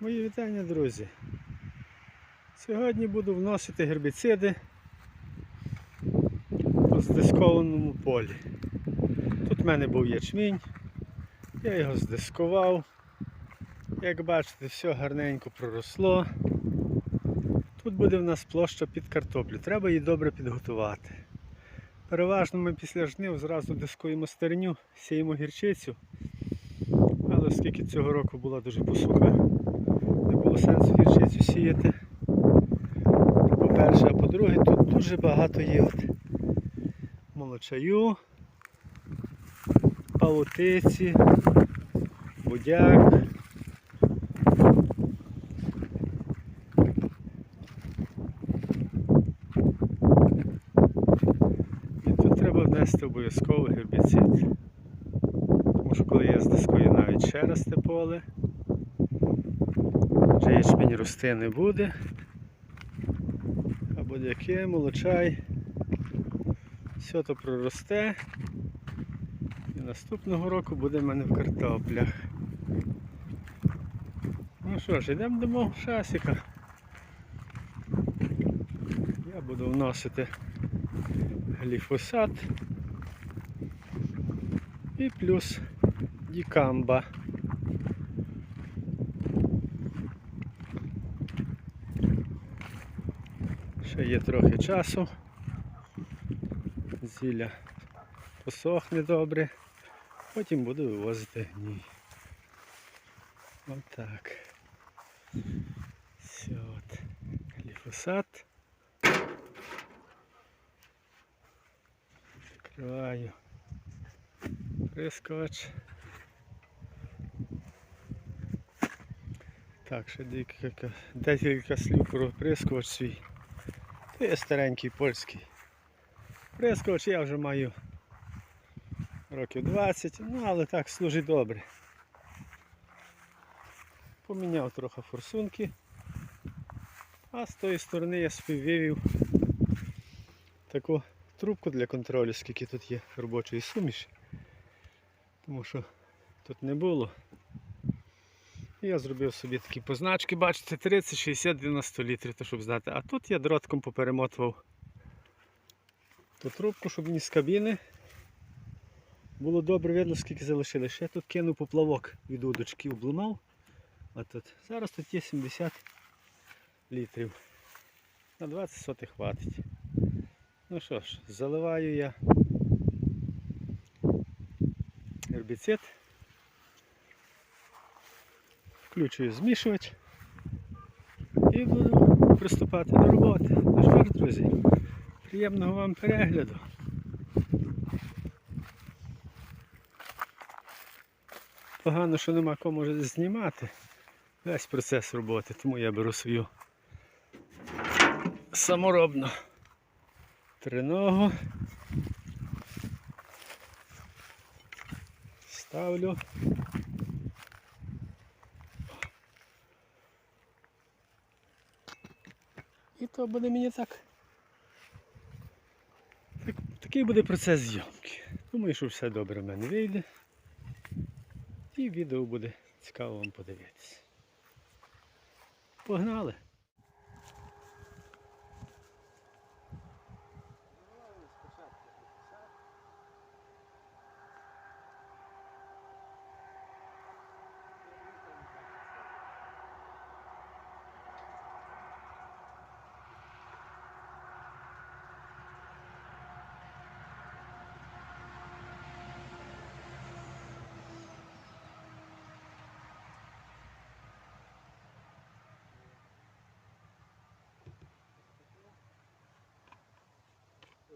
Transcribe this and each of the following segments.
Мої вітання, друзі. Сьогодні буду вносити гербіциди по здискованому полі. Тут в мене був ячмінь, я його здискував. Як бачите, все гарненько проросло. Тут буде в нас площа під картоплю. Треба її добре підготувати. Переважно ми після жнив зразу дискуємо стерню, сіємо гірчицю. Але оскільки цього року була дуже посуха, не було сенсу гірчицю сіяти. По-перше, а по-друге, тут дуже багато є от молочаю, павутиці, будяк. І тут треба внести обов'язково гербіцид. Тому що коли я здискую навіть ще раз те поле, вже рости не буде. А будь-яке, молочай, все то проросте. І наступного року буде в мене в картоплях. Ну що ж, йдемо до мого шасика. Я буду вносити гліфосат і плюс дікамба. Ще є трохи часу. Зілля посохне добре, потім буду вивозити гній. Отак. Все от. Гліфосат. Закриваю прискоч. Так, ще декілька, декілька слів про прискоч свій. Це є старенький польський. Прискоч я вже маю років 20, ну але так служить добре. Поміняв трохи форсунки, а з тої сторони я собі вивів таку трубку для контролю, скільки тут є робочої суміші. Тому що тут не було. Я зробив собі такі позначки, бачите, 30, 60, 90 літрів, то щоб знати. А тут я дротком поперемотував ту трубку, щоб ні з кабіни було добре видно, скільки залишили. Ще тут кинув поплавок від удочки, обломав. А тут. Зараз тут є 70 літрів. На 20 сотих хватить. Ну що ж, заливаю я гербіцид. Включую змішувач і буду приступати до роботи. Ну що ж, друзі, приємного вам перегляду. Погано, що нема кому знімати весь процес роботи, тому я беру свою саморобну триногу. Ставлю. І то буде мені так. так такий буде процес зйомки. Думаю, що все добре в мене вийде. І відео буде цікаво вам подивитися. Погнали!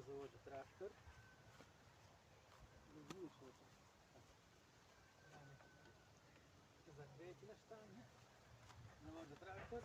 Заводит трактор. Закрепили штанги. Заводі трактор.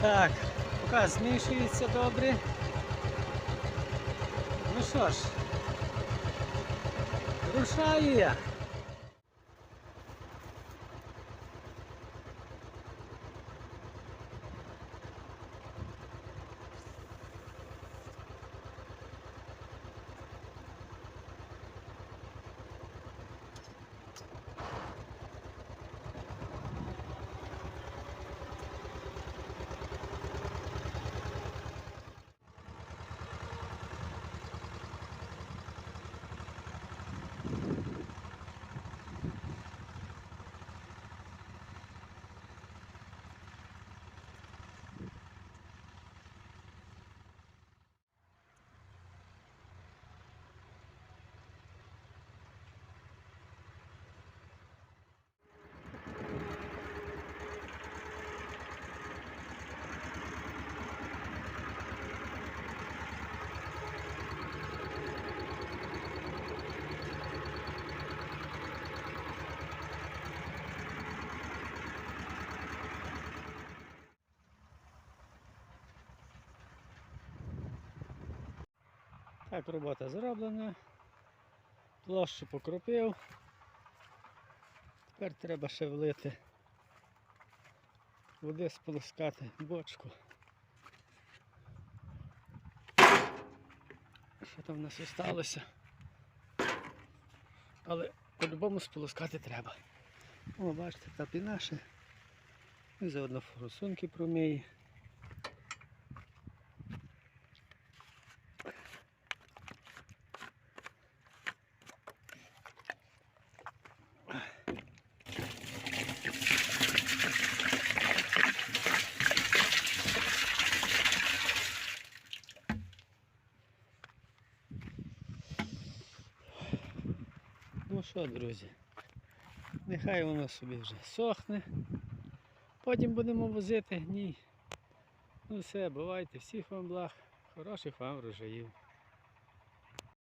Так, пока змішується добре. Ну що ж, рушаю я. Так, робота зроблена. Площу покропив. Тепер треба ще влити води сполоскати бочку. Що там в нас осталося? Але по-любому сполоскати треба. О, бачите, та пінаша. І заодно форсунки промиє. Ну що, друзі, нехай воно собі вже сохне. Потім будемо возити. Ні. Ну все, бувайте, всіх вам благ, хороших вам врожаїв.